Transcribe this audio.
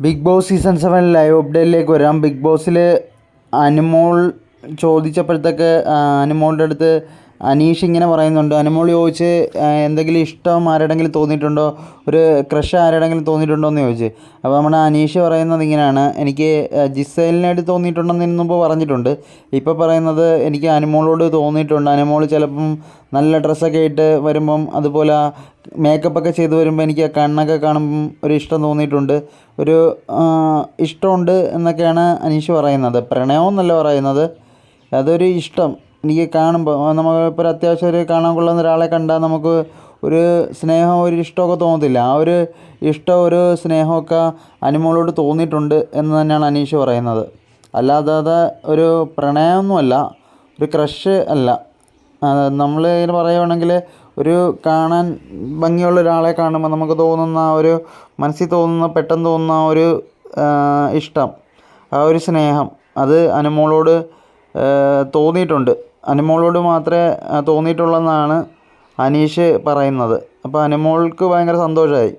Bigg Boss season seven live അപ്ഡേറ്റിലേക്ക് വരാം. Big ബോസിൽ അനുമോൾ ചോദിച്ചപ്പോഴത്തേക്ക് അനുമോളുടെ അടുത്ത് അനീഷ് ഇങ്ങനെ പറയുന്നുണ്ട്. അനുമോൾ ചോദിച്ച് എന്തെങ്കിലും ഇഷ്ടം ആരുടെങ്കിലും തോന്നിയിട്ടുണ്ടോ? ഒരു ക്രഷ് ആരുടെങ്കിലും തോന്നിയിട്ടുണ്ടോ? എന്ന് ചോദിച്ച്. അപ്പോൾ നമ്മുടെ അനീഷ് പറയുന്നത് ഇങ്ങനെയാണ്. എനിക്ക് ജിസേലിനായിട്ട് തോന്നിയിട്ടുണ്ടെന്ന് മുമ്പ് പറഞ്ഞിട്ടുണ്ട്. ഇപ്പോൾ പറയുന്നത് എനിക്ക് അനുമോളോട് തോന്നിയിട്ടുണ്ട്. അനുമോൾ ചിലപ്പം നല്ല ഡ്രസ്സൊക്കെ ഇട്ട് വരുമ്പം അതുപോലെ മേക്കപ്പ് ഒക്കെ ചെയ്ത് വരുമ്പോൾ എനിക്ക് കണ്ണൊക്കെ കാണുമ്പം ഒരു ഇഷ്ടം തോന്നിയിട്ടുണ്ട്. ഒരു ഇഷ്ടമുണ്ട് എന്നൊക്കെയാണ് അനീഷ് പറയുന്നത്. പ്രണയം എന്നല്ല പറയുന്നത്. അതൊരു ഇഷ്ടം. എനിക്ക് കാണുമ്പോൾ നമുക്ക് ഇപ്പോൾ ഒരു അത്യാവശ്യം ഒരു കാണാൻ കൊള്ളുന്ന ഒരാളെ കണ്ടാൽ നമുക്ക് ഒരു സ്നേഹം ഒരു ഇഷ്ടമൊക്കെ തോന്നത്തില്ല. ആ ഒരു ഇഷ്ടം ഒരു സ്നേഹമൊക്കെ അനുമോളോട് തോന്നിയിട്ടുണ്ട് എന്ന് തന്നെയാണ് അനീഷ് പറയുന്നത്. അല്ലാതെ ഒരു പ്രണയമൊന്നുമല്ല ഒരു ക്രഷ് അല്ല. നമ്മൾ ഇങ്ങനെ പറയുവാണെങ്കിൽ ഒരു കാണാൻ ഭംഗിയുള്ള ഒരാളെ കാണുമ്പോൾ നമുക്ക് തോന്നുന്ന ഒരു മനസ്സിൽ തോന്നുന്ന പെട്ടെന്ന് തോന്നുന്ന ഒരു ഇഷ്ടം ആ ഒരു സ്നേഹം അത് അനുമോളോട് തോന്നിയിട്ടുണ്ട്. അനുമോളോട് മാത്രമേ തോന്നിയിട്ടുള്ളൂ എന്നാണ് അനീഷ് പറയുന്നത്. അപ്പോൾ അനുമോൾക്ക് ഭയങ്കര സന്തോഷമായി.